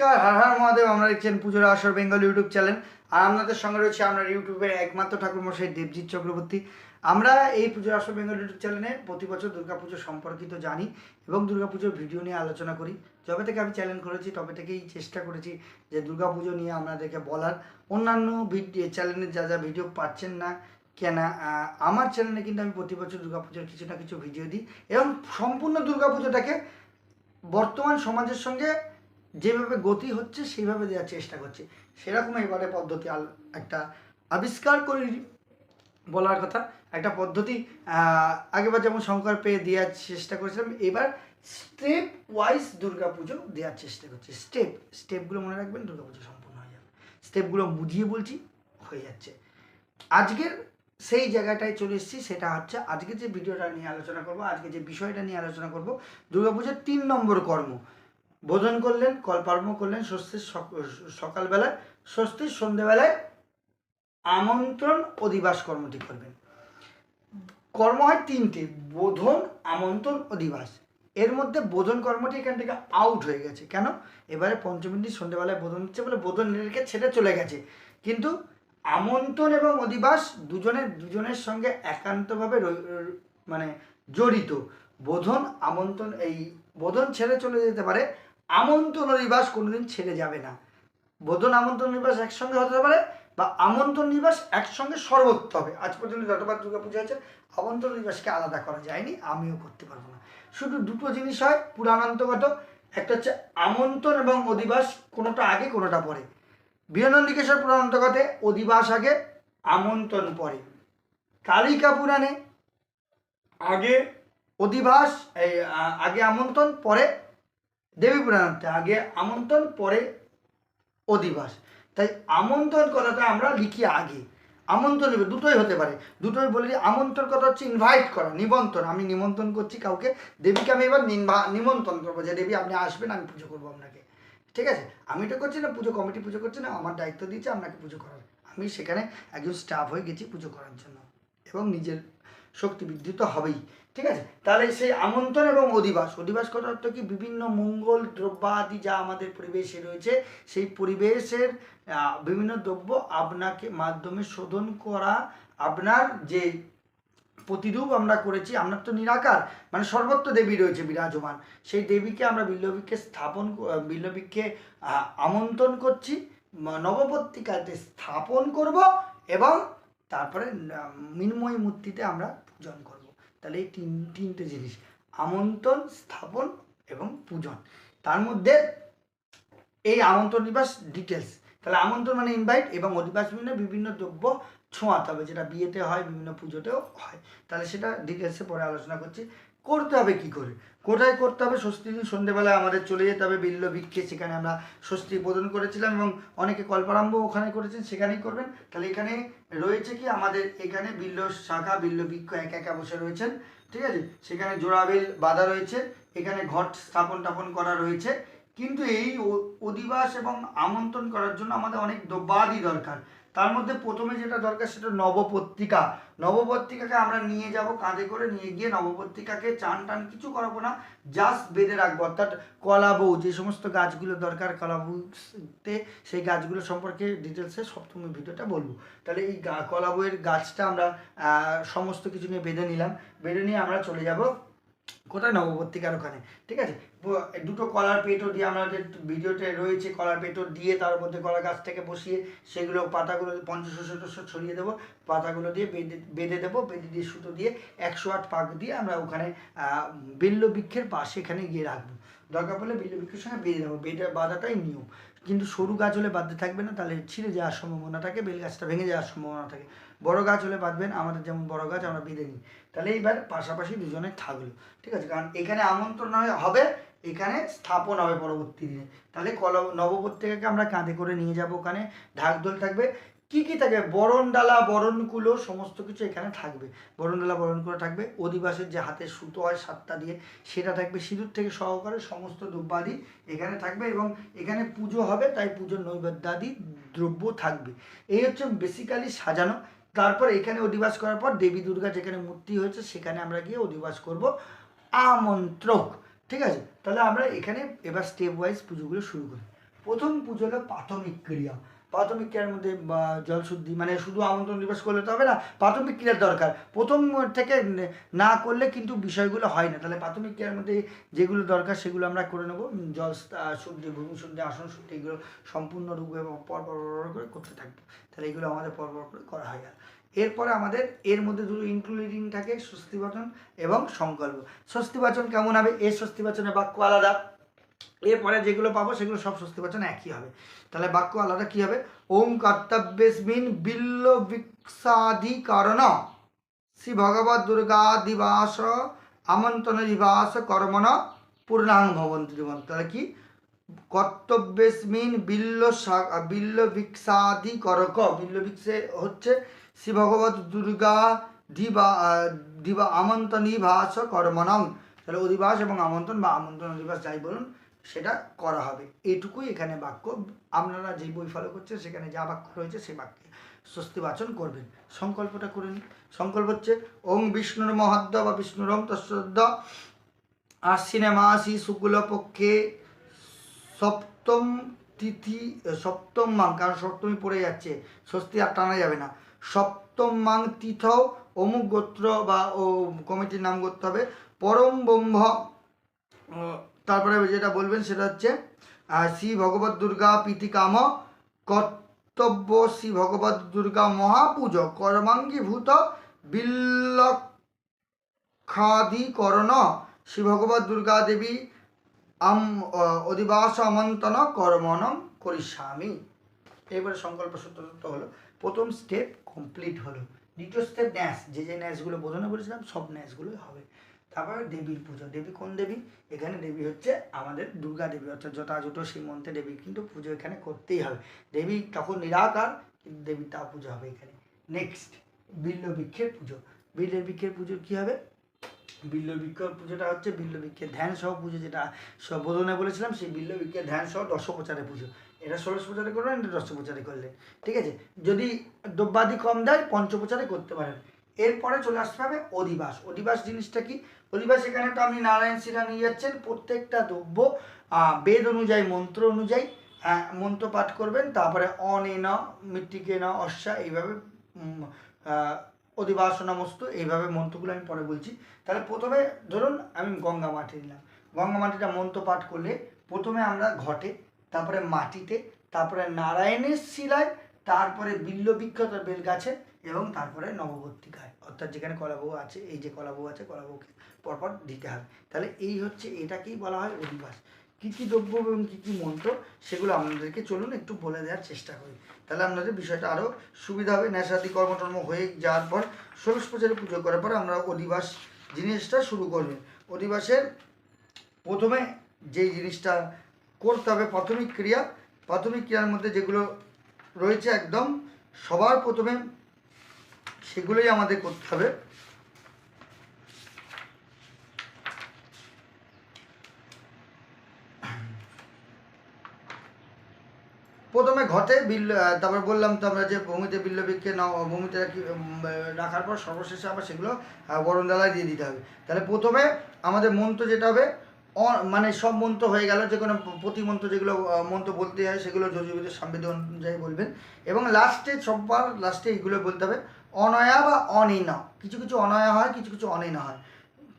নমস্কার, হার হার মহাদেব, আমরা দেখছেন পুজোর আসর বেঙ্গল ইউটিউব চ্যানেল। আর আপনাদের সঙ্গে রয়েছে আমরা ইউটিউবের একমাত্র ঠাকুরমশাই দেবজিৎ চক্রবর্তী। আমরা এই পুজোর আসর বেঙ্গল ইউটিউব চ্যানেলে প্রতি বছর দুর্গাপুজো সম্পর্কিত জানি এবং দুর্গাপুজোর ভিডিও নিয়ে আলোচনা করি। যবে থেকে আমি চ্যানেল করেছি, তবে থেকেই চেষ্টা করেছি যে দুর্গাপুজো নিয়ে আপনাদেরকে বলার। অন্যান্য ভিডিও চ্যানেলে যা যা ভিডিও পাচ্ছেন না কেন আমার চ্যানেলে কিন্তু আমি প্রতি বছর দুর্গাপুজোর কিছু না কিছু ভিডিও দিই এবং সম্পূর্ণ দুর্গাপুজোটাকে বর্তমান সমাজের সঙ্গে যেভাবে গতি হচ্ছে, সেইভাবে দেওয়ার চেষ্টা করছি। সেরকম এবারে পদ্ধতি একটা আবিষ্কার করে বলার কথা। একটা পদ্ধতি আগেবার যেমন শঙ্কর পেয়ে দেওয়ার চেষ্টা করেছিলাম, এবার স্টেপ ওয়াইজ দুর্গাপুজো দেওয়ার চেষ্টা করছি। স্টেপ স্টেপগুলো মনে রাখবেন, দুর্গাপুজো সম্পূর্ণ হয়ে যাবে। স্টেপগুলো বুঝিয়ে বলছি, হয়ে যাচ্ছে। আজকের সেই জায়গাটায় চলে এসেছি, সেটা হচ্ছে আজকে যে ভিডিওটা নিয়ে আলোচনা করব, আজকে যে বিষয়টা নিয়ে আলোচনা করব, দুর্গাপুজোর তিন নম্বর কর্ম। বোধন করলেন, কল্পার্ম করলেন, স্বস্তির সকালবেলায়, স্বস্তির সন্ধেবেলায় আমন্ত্রণ অধিবাস কর্মটি করবেন। কর্ম হয় তিনটে, বোধন, আমন্ত্রণ অধিবাস এর মধ্যে বোধন কর্মটি এখান থেকে আউট হয়ে গেছে। কেন? এবারে পঞ্চমী দিন সন্ধ্যেবেলায় বোধন হচ্ছে বলে বোধন রেখে ছেড়ে চলে গেছে। কিন্তু আমন্ত্রণ এবং অধিবাস দুজনের দুজনের সঙ্গে একান্তভাবে মানে জড়িত। বোধন, আমন্ত্রণ, এই বোধন ছেড়ে চলে যেতে পারে আমন্ত্রণ অধিবাস কোনোদিন ছেড়ে যাবে না। বোধন আমন্ত্রণ নিবাস একসঙ্গে হতে পারে বা আমন্ত্রণ নিবাস একসঙ্গে সর্বত্র হবে। আজ পর্যন্ত যতবার দুর্গা পুজো হয়েছে, আমন্ত্রণ নিবাসকে আলাদা করা যায়নি, আমিও করতে পারব না। শুধু দুটো জিনিস হয়, পুরাণান্তগত। একটা হচ্ছে আমন্ত্রণ এবং অধিবাস, কোনোটা আগে, কোনোটা পরে। বীরনন্দিকেশ্বর পুরাণান্তগতে অধিবাস আগে, আমন্ত্রণ পরে। কালিকা পুরাণে আগে অধিবাস আগে আমন্ত্রণ, পরে দেবী পুরাণতে আগে আমন্ত্রণ, পরে অধিবাস। তাই আমন্ত্রণ কথাটা আমরা লিখি আগে। আমন্ত্রণ দুটোই হতে পারে। দুটোই বলি আমন্ত্রণ কথা হচ্ছে ইনভাইট করা, নিমন্ত্রণ। আমি নিমন্ত্রণ করছি কাউকে, দেবীকে আমি এবার নিমন্ত্রণ করব যে, দেবী, আপনি আসবেন, আমি পুজো করব আপনাকে। ঠিক আছে? আমি তো করছি না, পুজো কমিটি পুজো করছে না আমার দায়িত্ব দিয়েছে আপনাকে পুজো করার। আমি সেখানে একজন স্টাফ হয়ে গেছি পুজো করার জন্য। এবং নিজের শক্তি বৃদ্ধি তো হবেই। ঠিক আছে? তাহলে সেই আমন্ত্রণ এবং অধিবাস অধিবাস কথা অর্থ কি? বিভিন্ন মঙ্গল দ্রব্যাদি যা আমাদের পরিবেশে রয়েছে, সেই পরিবেশের বিভিন্ন দ্রব্য আপনাকে মাধ্যমে শোধন করা আপনার যে প্রতিরূপ আমরা করেছি আপনার তো নিরাকার মানে সর্বত্র দেবী রয়েছে, বিরাজমান। সেই দেবীকে আমরা বিল্লবীকে স্থাপন বিল্লবীকে আমন্ত্রণ করছি নবপত্রিকাতে স্থাপন করব এবং তারপরে মৃন্ময়ী মূর্তিতে আমরা পূজন করব। তাহলে এই তিন, তিনটে জিনিস, আমন্ত্রণ, স্থাপন এবং পূজন। তার মধ্যে এই আমন্ত্রণ নিবাস ডিটেলস তাহলে আমন্ত্রণ মানে ইনভাইট এবং অধিবাস মানে বিভিন্ন দ্রব্য ছোঁয়াতে হবে, যেটা বিয়েতে হয়, বিভিন্ন পুজোতেও হয়। তাহলে সেটা ডিটেলসে পরে আলোচনা করছি। করতে হবে কি করে? কোথায় করতে হবে? ষষ্ঠী দিন সন্ধ্যেবেলায় আমাদের চলে যেতে হবে? বিল্ল বৃক্ষে সেখানে আমরা ষষ্ঠী বোধন করেছিলাম এবং অনেকে কল্পারম্ভ ওখানে করেছেন, সেখানেই করবেন। তাহলে এখানে রয়েছে কি? আমাদের এখানে বিল্ল শাখা, বিল্ল বৃক্ষ একা একা বসে রয়েছেন, ঠিক আছে? সেখানে জোড়াবিল বাঁধা রয়েছে, এখানে ঘট স্থাপন টাপন করা রয়েছে। কিন্তু এই অধিবাস এবং আমন্ত্রণ করার জন্য আমাদের অনেক দ্রব্যাদি দরকার। তার মধ্যে প্রথমে যেটা দরকার সেটা নবপত্রিকা। নবপত্রিকাকে আমরা নিয়ে যাব কাঁধে করে, নিয়ে গিয়ে নবপত্রিকাকে চান টান কিছু করাবো না জাস্ট বেঁধে রাখব। অর্থাৎ কলাবউ যে সমস্ত গাছগুলো দরকার কলাবউতে সেই গাছগুলো সম্পর্কে ডিটেলসে সপ্তমী ভিডিওটা বলব। তাহলে এই কলাবউয়ের গাছটা আমরা সমস্ত কিছু নিয়ে বেঁধে নিলাম। বেঁধে নিয়ে আমরা চলে যাব কোথায়? নবপত্রিকার ওখানে। ঠিক আছে? দুটো কলার পেটো দিয়ে আমাদের ভিডিওতে রয়েছে, কলার পেটো দিয়ে তার মধ্যে কলা গাছ থেকে বসিয়ে সেগুলো পাতাগুলো পঞ্চশস্য টস্য ছড়িয়ে দেবো, পাতাগুলো দিয়ে বেঁধে বেঁধে দেবো, বেঁধে দিয়ে সুতো দিয়ে একশো আট পাক দিয়ে আমরা ওখানে বেল্ল বৃক্ষের পাশে এখানে গিয়ে রাখব। দরকার পড়লে বেল্ল বৃক্ষের সঙ্গে বেঁধে দেবো, বেঁধে বাঁধাটাই নিয়ম। কিন্তু সরু গাছ হলে বাঁধতে থাকবে না, তাহলে ছিঁড়ে যাওয়ার সম্ভাবনা থাকে, বেল গাছটা ভেঙে যাওয়ার সম্ভাবনা থাকে। বড় গাছ হলে বাঁধবেন, আমাদের যেমন বড় গাছ, আমরা বেঁধে নিই। তাহলে এইবার পাশাপাশি দুজনে থাকল। ঠিক আছে, কারণ এখানে আমন্ত্রণ হবে এখানে স্থাপন হবে পরবর্তী দিনে। তাহলে কল নবপত্রিকাকে আমরা কাঁধে করে নিয়ে যাব ওখানে। ঢাকদোল থাকবে। কি কি থাকবে বরণডালা বরণকুলো সমস্ত কিছু এখানে থাকবে। বরণডালা বরণকুলো থাকবে। অধিবাসের যে হাতে সুতো হয় সাতটা দিয়ে, সেটা থাকবে সিঁদুর থেকে সহকারে। সমস্ত দ্রব্যাদি এখানে থাকবে এবং এখানে পুজো হবে, তাই পুজোর নৈবেদ্যাদি দ্রব্য থাকবে। এই হচ্ছে বেসিক্যালি সাজানো। তারপর এখানে অধিবাস করার পর দেবী দুর্গা যেখানে মূর্তি হয়েছে, সেখানে আমরা গিয়ে অধিবাস করব। আমন্ত্রক। ঠিক আছে? তাহলে আমরা এখানে এবার স্টেপ ওয়াইজ পুজোগুলো শুরু করি। প্রথম পুজো হলো প্রাথমিক ক্রিয়া। প্রাথমিক ক্রিয়ার মধ্যে, বা জল শুদ্ধি মানে শুধু আমন্ত্রণ দিবস করলে তো হবে না, প্রাথমিক ক্রিয়ার দরকার। প্রথম থেকে না করলে কিন্তু বিষয়গুলো হয় না। তাহলে প্রাথমিক ক্রিয়ার মধ্যে যেগুলো দরকার সেগুলো আমরা করে নেব। জল শুদ্ধি, ভূমি শুদ্ধি, আসন শুদ্ধি, এগুলো সম্পূর্ণরূপে পর পর পর করে করতে থাকব। তাহলে এগুলো আমাদের পর পর করে করা হয় আর। এরপরে আমাদের এর মধ্যে দুটো ইনক্লুডিং থাকে, স্বস্তিবাচন এবং সংকল্প। স্বস্তিবাচন কেমন হবে? এর স্বস্তিবাচনের বাক্য আলাদা। এরপরে যেগুলো পাবো সেগুলো সব স্বস্তিবাচন একই হবে। তাহলে বাক্য আলাদা কি হবে? ওম কর্তব্যেস্মিন বিল্ল বিক্ষাধিকরণ শ্রী ভগবত দুর্গা দিবাস আমন্ত্রণ দিবাস কর্মণ পূর্ণাং ভবন্তি জীবন তাহলে কি? কর্তব্যেস্মিন বিল্ল বিল্ল ভিক্ষাদি করক। বিল্ল ভিক্ষে হচ্ছে শ্রী ভগবত দুর্গা দিবা দিবা আমন্ত্রণ দিবাস কর্মণং। তাহলে অধিবাস এবং আমন্ত্রণ বা আমন্ত্রণ অধিবাস যাই বলুন, সেটা করা হবে। এটুকুই এখানে বাক্য। আপনারা যে বই ফলো করছেন, সেখানে যা বাক্য রয়েছে সেই বাক্যে স্বস্তিবাচন করবেন। সংকল্পটা করে নিন। সংকল্প হচ্ছে, ওং বিষ্ণুর মহাদ্য বা বিষ্ণুরম তস্যদ্য আশ্বিনে মাসি শুক্লপক্ষে সপ্তম তিথি সপ্তম মাং কারণ সপ্তমী পড়ে যাচ্ছে, স্বস্তি আর টানা যাবে না। সপ্তম মাং তীর্থ অমুক গোত্র বা ও কমিটির নাম করতে হবে। পরম ব্রহ্ম তারপরে যেটা বলবেন সেটা হচ্ছে শ্রী ভগবত দুর্গা প্রীতিকাম কর্তব্য শ্রী ভগবত দুর্গা মহাপূজো কর্মাঙ্গীভূত বিল্লক্ষাধিকরণ, শ্রী ভগবত দুর্গা দেবী আম অধিবাস আমন্ত্রণ কর্মণম করিষ্যামি। এবারে সংকল্প সত্যযুক্ত হলো, প্রথম স্টেপ কমপ্লিট হলো। দ্বিতীয় স্টেপ ন্যাস, যে যে ন্যাসগুলো বোঝানো বলেছিলাম, সব ন্যাসগুলোই হবে। তারপরে দেবীর পুজো। দেবী কোন দেবী? এখানে দেবী হচ্ছে আমাদের দুর্গা দেবী, অর্থাৎ যথাযথ সীমন্তে দেবী। কিন্তু পুজো এখানে করতেই হবে। দেবী তখন নিরাকার, কিন্তু দেবীর তা পুজো হবে এখানে। নেক্সট বিল্ল বৃক্ষের পুজো। বিল্ল বৃক্ষের পুজো কী হবে? বিল্ল বৃক্ষ পুজোটা হচ্ছে বিল্ল বৃক্ষের ধ্যান সহ পুজো যেটা স- বোধনে বলেছিলাম, সেই বিল্ল বৃক্ষের ধ্যান সহ দশপ্রচারে পুজো। এটা ষোড়শ প্রচারে করবেন এটা দশপ্রচারে করলেন ঠিক আছে? যদি দ্রব্যাদি কম দেয়, পঞ্চপ্রচারে করতে পারেন এরপরে চলে আসতে হবে অধিবাস। অধিবাস জিনিসটা কি? অধিবাস এখানে তো আপনি নারায়ণ সিনহা নিয়ে যাচ্ছেন, প্রত্যেকটা দ্রব্য বেদ অনুযায়ী, মন্ত্র অনুযায়ী মন্ত্র পাঠ করবেন, তারপরে অনেন মৃত্তিকে, ন, অশ্বা, এইভাবে অধিবাসনামস্ত, এইভাবে মন্ত্রগুলো আমি পরে বলছি। তাহলে প্রথমে ধরুন আমি গঙ্গা মাটি নিলাম। গঙ্গা মাটিটা মন্ত্র পাঠ করলে প্রথমে আমরা ঘটে, তারপরে মাটিতে, তারপরে নারায়ণের শিলায়, তারপরে বিল্ল বিখ্যাত বেল গাছে এবং তারপরে নববর্তিকায়। অর্থাৎ যেখানে কলাবউ আছে, এই যে কলাবউ আছে কলাবউকে পরপর দিতে হবে। তাহলে এই হচ্ছে এটাকেই বলা হয় অধিবাস। কী কী দ্রব্য এবং কী কী মন্ত্র, সেগুলো আপনাদেরকে চলুন একটু বলে দেওয়ার চেষ্টা করি। তাহলে আপনাদের বিষয়টা আরও সুবিধা হবে নেশাদি কর্মটর্ম হয়ে যাওয়ার পর ষোড়শ পূজারে পুজো করার পর আমরা অধিবাস জিনিসটা শুরু করবেন অধিবাসের প্রথমে যেই জিনিসটা করতে হবে, প্রাথমিক ক্রিয়া, প্রাথমিক ক্রিয়ার মধ্যে যেগুলো রয়েছে একদম সবার প্রথমে সেগুলোই আমাদের করতে হবে। প্রথমে ঘটে বিল তারপর বললাম তো আমরা যে ভূমিতে বিল্ল বৃক্ষে ন, ভূমিতে রাখি রাখার পর সর্বশেষে আবার সেগুলো গরম ডালায় দিয়ে দিতে হবে। তাহলে প্রথমে আমাদের মন্ত্র যেটা হবে মানে সব মন্ত্র হয়ে গেল, যে কোনো প্রতি মন্ত্র যেগুলো মন্ত্র বলতে হয়, সেগুলো যজুবিদের সংবিধান অনুযায়ী বলবেন। এবং লাস্টে সববার লাস্টে এগুলো বলতে হবে, অনয়া বা অনিনা। কিছু কিছু অনয়া হয়, কিছু কিছু অনিনা হয়।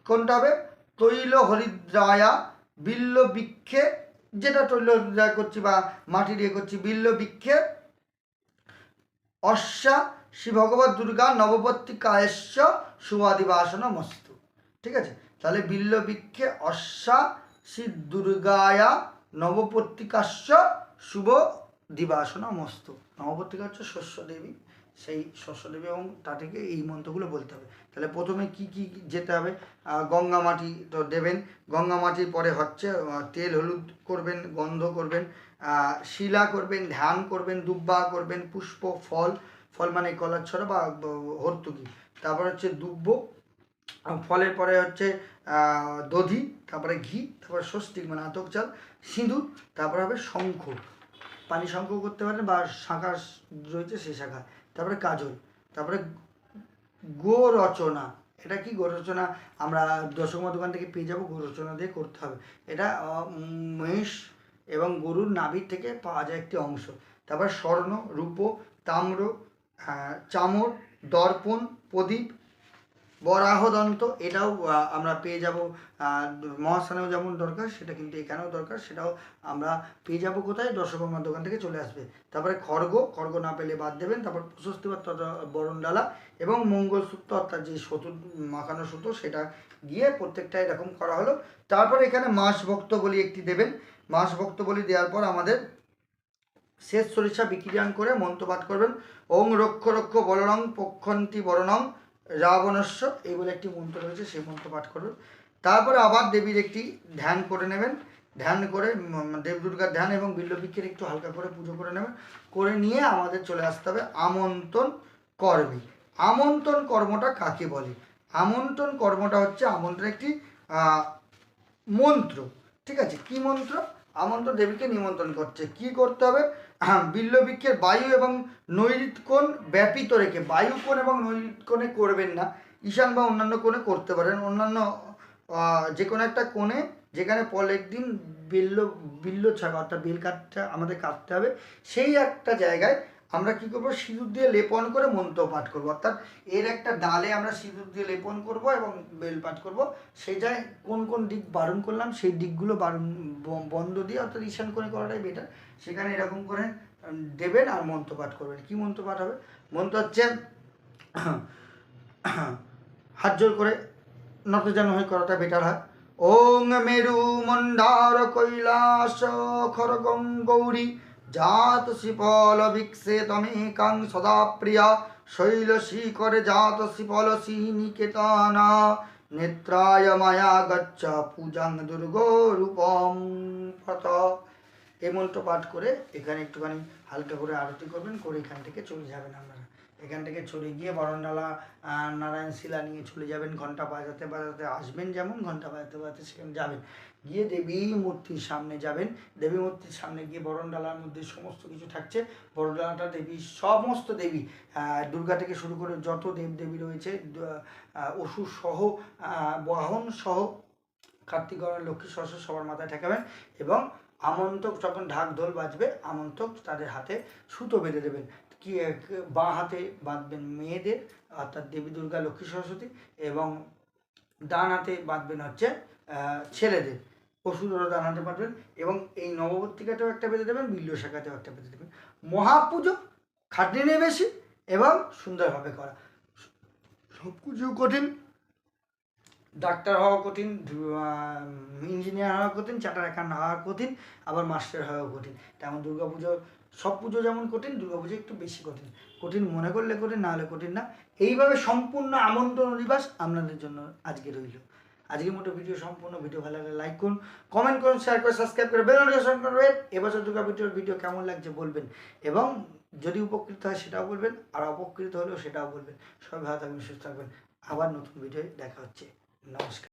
কোনটা হবে? তৈল হরিদ্রায়া, বিল্ল বৃক্ষে যেটা তৈল করছি বা মাটি দিয়ে করছি, বিল্ল, বৃক্ষে, অশ্বা, শ্রী ভগবত দুর্গা নবপত্তি কায়স্য শুভাদিবাসন মস্তু। ঠিক আছে? তাহলে বিল্ল, বৃক্ষে, অশ্বা, শ্রী দুর্গায়া নবপত্তিকাস্য শুভ দিবাসনা, মস্তু। নবপত্তিকা হচ্ছে শস্য দেবী। সেই শস্য দেবী এবং তা থেকে এই মন্ত্রগুলো বলতে হবে। তাহলে প্রথমে কি কি যেতে হবে? গঙ্গা মাটি তো দেবেন। গঙ্গা মাটির পরে হচ্ছে তেল, হলুদ করবেন, গন্ধ করবেন শিলা করবেন ধ্যান করবেন, দুব্বা করবেন, পুষ্প, ফল ফল মানে কলার ছড়া বা, ব- হর্তুকি। তারপর হচ্ছে দুব্ব ফলের পরে হচ্ছে দধি, তারপরে ঘি, তারপরে স্বস্তিক মানে আতক চাল, সিঁদুর, তারপরে হবে শঙ্খ। পানি শঙ্খ করতে পারেন বা শাঁখা রয়েছে সেই শাখা। তারপরে কাজল, তারপরে গো রচনা এটা কি গো রচনা আমরা দশমা দোকান থেকে পেয়ে যাব, গোরচনা দিয়ে করতে হবে। এটা মহিষ এবং গরুর নাভির থেকে পাওয়া যায় একটি অংশ। তারপর স্বর্ণ, রূপ, তাম্র চামর, দর্পণ, প্রদীপ বরাহদন্ত, এটাও আমরা পেয়ে যাব মহাস্থানেও যেমন দরকার, সেটা কিন্তু এখানেও দরকার, সেটাও আমরা পেয়ে যাব কোথায়? দর্শকর্মার দোকান থেকে চলে আসবে। তারপরে খড়গ খড়গ না পেলে বাদ দেবেন, তারপর প্রশস্তিবার তথা বরণডালা এবং মঙ্গলসূত্র, অর্থাৎ যে সুতো, মাখানো সুতো সেটা গিয়ে প্রত্যেকটা এরকম করা হলো। তারপর এখানে মাস ভক্ত বলি একটি দেবেন। মাস ভক্ত বলি দেওয়ার পর আমাদের শেষ সরিষা বিক্রিয়ান করে মন্ত্রপাঠ করবেন। ওং রক্ষ রক্ষ বলরং পক্ষন্তি বরণং। রাবণস্য, এই বলে একটি মন্ত্র রয়েছে, সেই মন্ত্র পাঠ করবেন তারপরে আবার দেবীর একটি ধ্যান করে নেবেন। ধ্যান করে দেব দুর্গার ধ্যান এবং বিল্লবৃক্ষের একটু হালকা করে পুজো করে নেবেন। করে নিয়ে আমাদের চলে আসতে হবে আমন্ত্রণ কর্মে। আমন্ত্রণ কর্মটা কাকে বলে? আমন্ত্রণ কর্মটা হচ্ছে আমন্ত্রণ একটি মন্ত্র। ঠিক আছে? কি মন্ত্র? আমন্ত্রণ দেবীকে নিমন্ত্রণ করছে। কি করতে হবে? বিল্লবৃক্ষের বায়ু এবং নৈরিত কোণ ব্যাপিত রেখে, বায়ু কোণ এবং নৈরিত কোণে করবেন না। ঈশান বা অন্যান্য কোণে করতে পারেন। অন্যান্য যে কোনো একটা কোণে, যেখানে পরের দিন বিল্ল বিল্ল ছাগা অর্থাৎ বিল কাটটা আমাদের কাটতে হবে, সেই একটা জায়গায় আমরা কি করব? সিঁদুর দিয়ে লেপন করে মন্ত্র পাঠ করব। অর্থাৎ এর একটা ডালে আমরা সিঁদুর দিয়ে লেপন করব এবং বেল পাঠ করব। সেটায় কোন কোন দিক বারণ করলাম, সেই দিকগুলো বারণ বন্ধ দিয়ে অর্থাৎ ঈশান করে করাটাই বেটার সেখানে এরকম করে দেবেন আর মন্ত্র পাঠ করবেন। কি মন্ত্র পাঠ হবে? মন্ত্র হচ্ছে, হাত জোর করে নতজান হয়ে করাটা বেটার হয়। ওং মেরু মন্দার কৈলাস খরগং গৌরী জাত শিপল বিক্ষে তমেকাং সদা প্রিয়া শৈল শিখরে জাত শিপল নিকেতনা নেত্রায় মায়া গচ্ছ পূজাং দুর্গ রূপম পত এই মন্ত্র পাঠ করে এখানে একটুখানি হালকা করে আরতি করবেন, করে এখান থেকে চলে যাবেন আপনারা। এখান থেকে চলে গিয়ে বরণডালা নারায়ণ শিলা নিয়ে চলে যাবেন ঘণ্টা বাজাতে বাজাতে আসবেন যেমন ঘণ্টা বাজাতে বাজাতে সেখানে যাবেন। গিয়ে দেবী মূর্তির সামনে যাবেন। দেবী মূর্তির সামনে গিয়ে বরণডালার মধ্যে সমস্ত কিছু থাকছে। বরণডালাটা দেবী, সমস্ত দেবী দুর্গা থেকে শুরু করে যত দেব দেবী রয়েছে অসুর সহ বাহন সহ, কার্তিক গণের লক্ষ্মী সরস্বতী সবার মাথায় ঠেকাবেন এবং আমন্ত্রক যখন ঢাক ঢোল বাজবে, আমন্ত্রক তাদের হাতে সুতো বেঁধে দেবেন। কি, বাঁ হাতে বাঁধবেন মেয়েদের, অর্থাৎ দেবী দুর্গা, লক্ষ্মী সরস্বতী এবং ডান হাতে বাঁধবেন হচ্ছে ছেলেদের। পশুদেরও ডান হাতে বাঁধবেন এবং এই নববর্তিকাতেও একটা বেঁধে দেবেন বিল্ল শাখাতেও একটা বেঁধে দেবেন। মহাপুজো খাটনি নেই বেশি এবং সুন্দরভাবে করা। সব কিছু কঠিন ডাক্তার হওয়া কঠিন ইঞ্জিনিয়ার হওয়া কঠিন চার্টার অ্যাকাউন্ট হওয়া কঠিন, আবার মাস্টার হওয়া কঠিন। তেমন দুর্গা পুজো সব পুজো যেমন কঠিন দুর্গা পুজো একটু বেশি কঠিন। কঠিন মনে করলে কঠিন, না হলে কঠিন না। এইভাবে সম্পূর্ণ আমন্ত্রণ দিবাস আপনাদের জন্য আজকে রইল। আজকের মতো ভিডিও সম্পূর্ণ। ভিডিও ভালো লাগলে লাইক করুন কমেন্ট করুন শেয়ার করে সাবস্ক্রাইব করে বেল নোটিফিকেশন করবেন এবছর দুর্গা পুজোর ভিডিও কেমন লাগছে বলবেন। এবং যদি উপকৃত হয় সেটাও বলবেন, আর অপকৃত হলেও সেটাও বলবেন। সবাই ভালো থাকবেন, সুস্থ থাকবেন। আবার নতুন ভিডিও দেখা হচ্ছে। নমস্কার